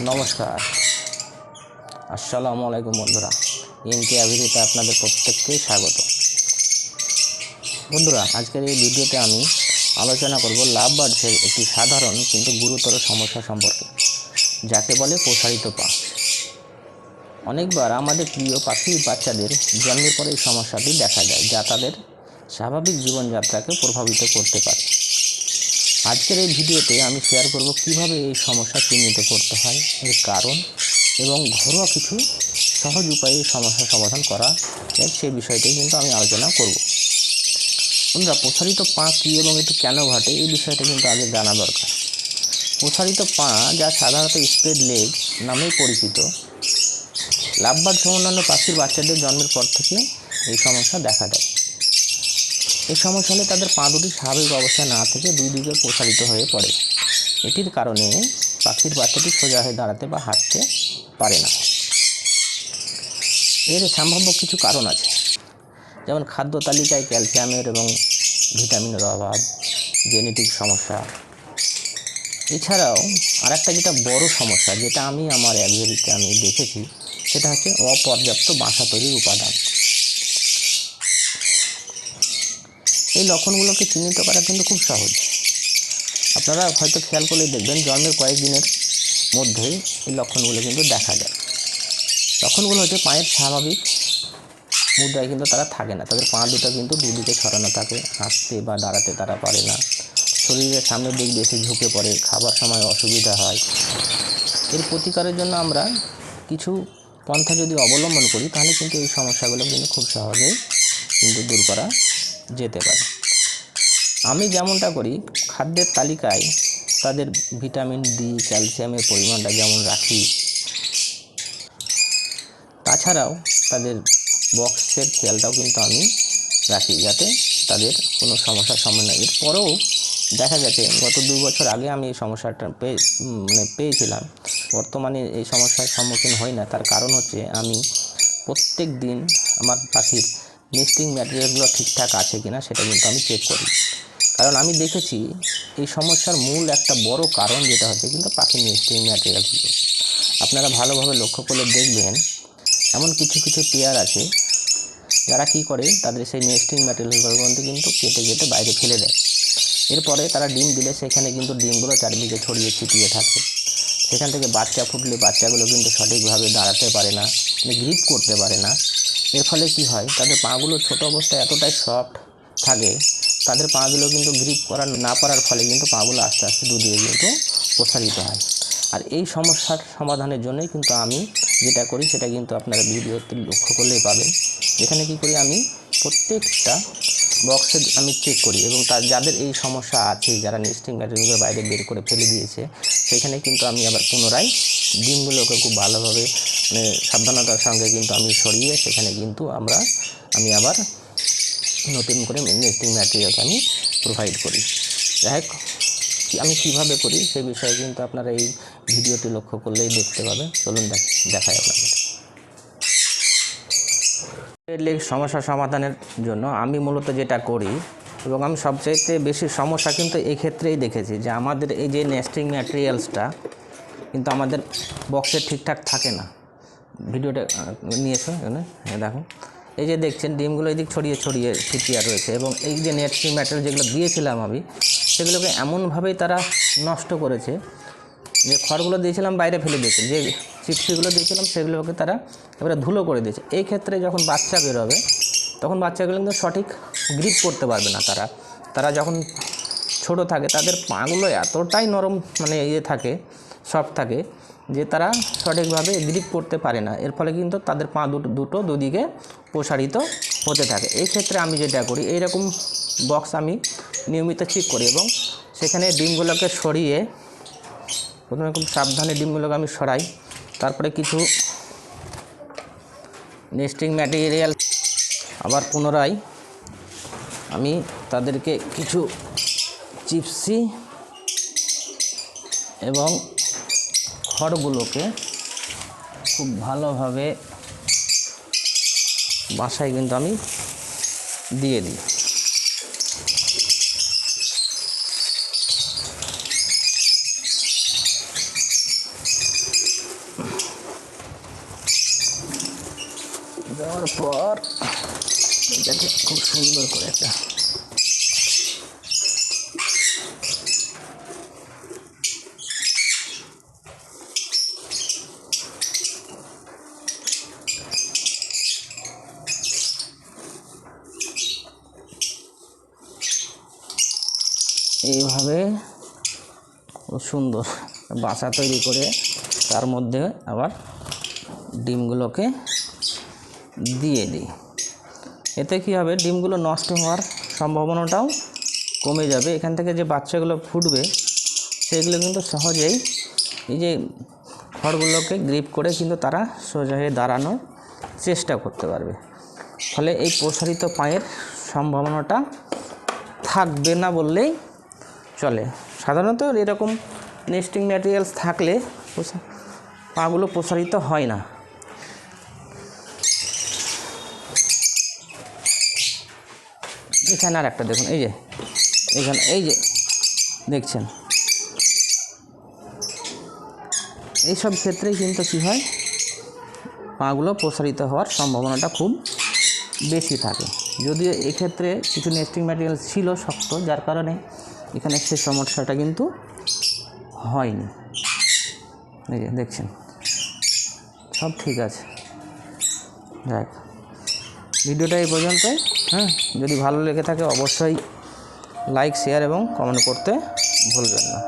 নমস্কার। আসসালামু আলাইকুম বন্ধুরা। এনকে অ্যাভিরিতে আপনাদের প্রত্যেককে স্বাগত। বন্ধুরা, আজকের এই ভিডিওতে আমি আলোচনা করব লাভ বার্ডসের একটি সাধারণ কিন্তু গুরুতর সমস্যা সম্পর্কে, যাকে বলে প্রসারিত পা অনেকবার আমাদের প্রিয় পাখির বাচ্চাদের জন্মের পরে এই সমস্যাটি দেখা যায়, যা তাদের স্বাভাবিক জীবনযাত্রাকে প্রভাবিত করতে পারে। আজকের এই ভিডিওতে আমি শেয়ার করব কীভাবে এই সমস্যা চিহ্নিত করতে হয়, এর কারণ এবং ঘরোয়া কিছু সহজ উপায়ে এই সমস্যার সমাধান করা সেই বিষয়টি কিন্তু আমি আলোচনা করব। বন্ধুরা, প্রসারিত পা কী এবং এটি কেন ঘটে, এই বিষয়টা কিন্তু আগে জানা দরকার। প্রসারিত পা যা সাধারণত স্প্রেড লেগ নামেই পরিচিত। লাভবার্ড সহ অন্যান্য পাখির বাচ্চাদের জন্মের পর থেকে এই সমস্যা দেখা দেয়। এই সমস্যা হলে তাদের পা দুটি স্বাভাবিক অবস্থায় না থেকে দুই দিকে প্রসারিত হয়ে পড়ে। এটির কারণে পাখির বাচ্চাটি সোজা হয়ে দাঁড়াতে বা হাঁটতে পারে না। এর সম্ভাব্য কিছু কারণ আছে। যেমন খাদ্য তালিকায় ক্যালসিয়ামের এবং ভিটামিনের অভাব, জেনেটিক সমস্যা। এছাড়াও আরেকটা যেটা বড় সমস্যা, যেটা আমি আমার অ্যাভিয়ারিতে আমি দেখেছি, সেটা হচ্ছে অপর্যাপ্ত বাসা তৈরির উপাদান। এই লক্ষণগুলোকে চিহ্নিত করা কিন্তু খুব সহজ। আপনারা হয়তো খেয়াল করলেই দেখবেন, জন্মের কয়েকদিনের মধ্যেই এই লক্ষণগুলো কিন্তু দেখা যায়। লক্ষণগুলো হচ্ছে পায়ের স্বাভাবিক মুদ্রায় কিন্তু তারা থাকে না। তাদের পা দুটো কিন্তু দুদিকে ছড়ানো থাকে, হাঁটতে বা দাঁড়াতে তারা পারে না। শরীরের সামনের দিক বেশি ঝুঁকে পড়ে, খাবার সময় অসুবিধা হয়। এর প্রতিকারের জন্য আমরা কিছু পন্থা যদি অবলম্বন করি, তাহলে কিন্তু এই সমস্যাগুলো কিন্তু খুব সহজেই কিন্তু দূর করা যেতে পারে। আমি যেমনটা করি, খাদ্যের তালিকায় তাদের ভিটামিন ডি ক্যালসিয়ামের পরিমাণটা যেমন রাখি। তাছাড়াও তাদের বক্সের খেয়ালটাও কিন্তু আমি রাখি যাতে তাদের কোনো সমস্যার সম্মুখীন হয়। এরপরেও দেখা গেছে, গত দু বছর আগে আমি এই সমস্যাটা পেয়ে মানে পেয়েছিলাম। বর্তমানে এই সমস্যার সম্মুখীন হই না। তার কারণ হচ্ছে আমি প্রত্যেক দিন আমার পাখির নেস্টিং ম্যাটেরিয়ালগুলো ঠিকঠাক আছে কিনা সেটা কিন্তু আমি চেক করি। কারণ আমি দেখেছি এই সমস্যার মূল একটা বড় কারণ যেটা হচ্ছে কিন্তু পাখির নেস্টিং ম্যাটেরিয়ালগুলো আপনারা ভালোভাবে লক্ষ্য করলে দেখবেন, এমন কিছু কিছু পেয়ার আছে, যারা কি করে, তাদের সেই নেস্টিং ম্যাটেরিয়ালগুলো কিন্তু কেটে কেটে বাইরে ফেলে দেয়। এরপরে তারা ডিম দিলে সেখানে কিন্তু ডিমগুলো চারিদিকে ছড়িয়ে ছিটিয়ে থাকে। সেখান থেকে বাচ্চা ফুটলে বাচ্চাগুলো কিন্তু সঠিকভাবে দাঁড়াতে পারে না মানে গ্রিপ করতে পারে না। এর ফলে কি হয়? তাদের পাগুলো ছোট অবস্থায় এতটাই সফট থাকে, তাদের পাগুলো কিন্তু গ্রিপ করা না পারার ফলে কিন্তু পাগুলো আস্তে আস্তে দুদিকে কিন্তু প্রসারিত হয়। আর এই সমস্যার সমাধানের জন্যই কিন্তু আমি যেটা করি, সেটা কিন্তু আপনারা ভিডিওতে লক্ষ্য করলেই পাবেন। এখানে কি করি আমি? প্রত্যেকটা বক্সে আমি চেক করি এবং তার যাদের এই সমস্যা আছে, যারা নেস্টিং ম্যাটেরিয়ালগুলো বাইরে বের করে ফেলে দিয়েছে, সেখানে কিন্তু আমি আবার পুনরায় ডিমগুলোকে খুব ভালোভাবে মানে সাবধানতার সঙ্গে কিন্তু আমি সরিয়ে সেখানে কিন্তু আমরা, আমি আবার নতুন করে নেস্টিং ম্যাটেরিয়ালস আমি প্রোভাইড করি। যাই হোক আমি কীভাবে করি সে বিষয়ে কিন্তু আপনারা এই ভিডিওটি লক্ষ্য করলেই দেখতে পাবেন। চলুন দেখ, দেখাই আপনাদের। লেগ সমস্যা সমাধানের জন্য আমি মূলত যেটা করি, এবং আমি সবচাইতে বেশি সমস্যা কিন্তু এই ক্ষেত্রেই দেখেছি যে আমাদের এই যে নেস্টিং ম্যাটেরিয়ালসটা কিন্তু আমাদের বক্সে ঠিকঠাক থাকে না। ভিডিওটা আহ, নিয়ে এসো এখানে? এই দেখো। এই যে দেখছেন ডিমগুলো এদিক ছড়িয়ে ছড়িয়ে ছিটিয়ে রয়েছে এবং এই যে নেস্টিং ম্যাটেরিয়াল যেগুলো দিয়েছিলাম আমি সেগুলোকে এমনভাবেই তারা নষ্ট করেছে যে খড়গুলো দিয়েছিলাম বাইরে ফেলে দিয়েছে। যে চিপসিগুলো দিয়েছিলাম সেগুলোকে তারা এবারে ধুলো করে দিয়েছে। এই ক্ষেত্রে যখন বাচ্চা বেরোবে তখন বাচ্চাগুলো কিন্তু সঠিক গ্রিপ করতে পারবে না তারা। তারা যখন ছোট থাকে তাদের পাগুলো এতটাই নরম মানে ইয়ে থাকে সফট থাকে, যে তারা সঠিকভাবে গ্রিপ করতে পারে না। এর ফলে কিন্তু তাদের পা দুটো দুটো দুদিকে প্রসারিত হতে থাকে। এই ক্ষেত্রে আমি যেটা করি, এইরকম বক্স আমি নিয়মিত ঠিক করি এবং সেখানে ডিমগুলোকে সরিয়ে প্রথমে খুব সাবধানে ডিমগুলোকে আমি সরাই, তারপরে কিছু নেস্টিং ম্যাটেরিয়াল আবার পুনরায় আমি তাদেরকে কিছু চিপসি এবং খড়গুলোকে খুব ভালোভাবে বাসায় কিন্তু আমি দিয়ে দিই। দেওয়ার পর এটাকে খুব সুন্দর করে একটা এইভাবে সুন্দর বাসা তৈরি করে তার মধ্যে আবার ডিমগুলোকে দিয়ে দিই। এতে কী হবে? ডিমগুলো নষ্ট হওয়ার সম্ভাবনাটাও কমে যাবে। এখান থেকে যে বাচ্চাগুলো ফুটবে, সেগুলো কিন্তু সহজেই এই যে খড়গুলোকে গ্রিপ করে কিন্তু তারা সোজা হয়ে দাঁড়ানোর চেষ্টা করতে পারবে। ফলে এই প্রসারিত পায়ের সম্ভাবনাটা থাকবে না বললেই চলে। সাধারণত এরকম নেস্টিং ম্যাটেরিয়ালস থাকলে পাগুলো প্রসারিত হয় না। এখানে আর একটা দেখুন, এই যে, এখানে এই যে, দেখছেন? এইসব ক্ষেত্রেই কিন্তু কী হয়? পাগুলো প্রসারিত হওয়ার সম্ভাবনাটা খুব বেশি থাকে। যদিও এক্ষেত্রে কিছু নেস্টিং ম্যাটেরিয়াল ছিল শক্ত, যার কারণে এখানে সে সমস্যাটা কিন্তু হয়নি। এই যে দেখছেন, সব ঠিক আছে। যাক, ভিডিওটা এই পর্যন্ত হ্যাঁ? যদি ভালো লেগে থাকে অবশ্যই লাইক শেয়ার এবং কমেন্ট করতে ভুলবেন না।